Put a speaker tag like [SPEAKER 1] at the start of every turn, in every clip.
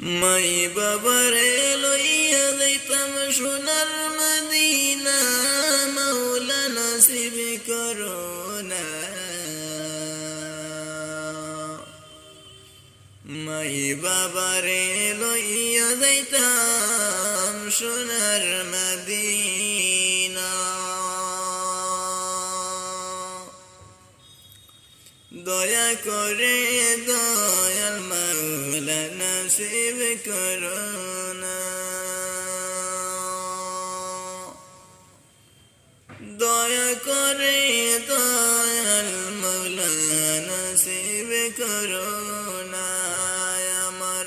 [SPEAKER 1] মাই বাবারে লইয়া যাইতাম সোনার মদিনা, মাওলা নসিব করোনা মাই বাবারে লইয়া যাইতাম সোনার মদিনা। দয়া করে দয়াল মাওলা নসিব করোনা দয়া করে দয়াল মাওলা নসিব করোনা আমার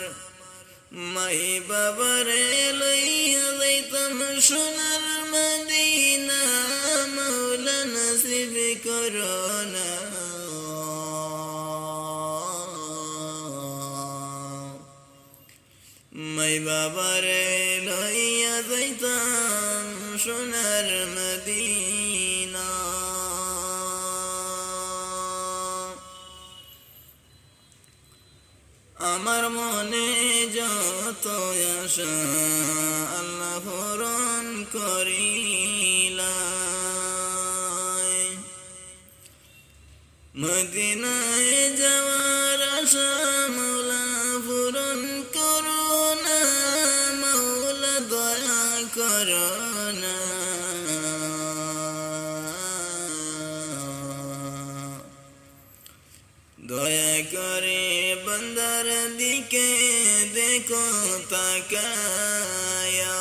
[SPEAKER 1] মাই বাবারে লইয়া যাইতাম সোনার মদিনা। মাওলা নসিব করোনা মাই বাবারে লইয়া যাইতাম সোনার মদিনা। আমার মনে যত আশা আল্লাহ পূরণ করিলাই। মদিনায় যাওয়ার আশা করো না। দয়া করে বন্দার দিকে দেখো তাকায়া।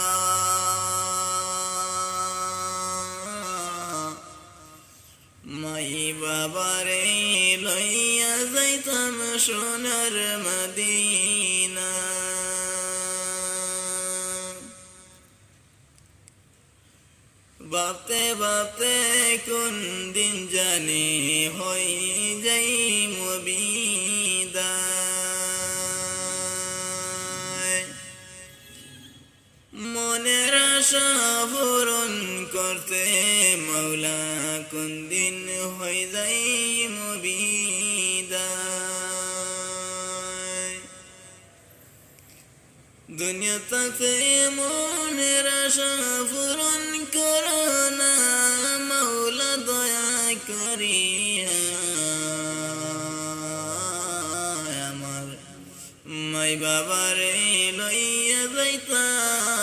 [SPEAKER 1] মাই বাবারে লইয়া যাইতাম সোনার মদিনা। বাপতে বাপতে কোন দিন জানি হই যাই মবিদায়। মনের আশা পূরণ করতে মৌলা কোন দিন হয়ে যাই মবিদায় দুনিয়া তাকে মনের আশা পূরণ করো না মৌলা দয়া করিয়া। আমার মাই বাবারে লইয়া যাইতাম।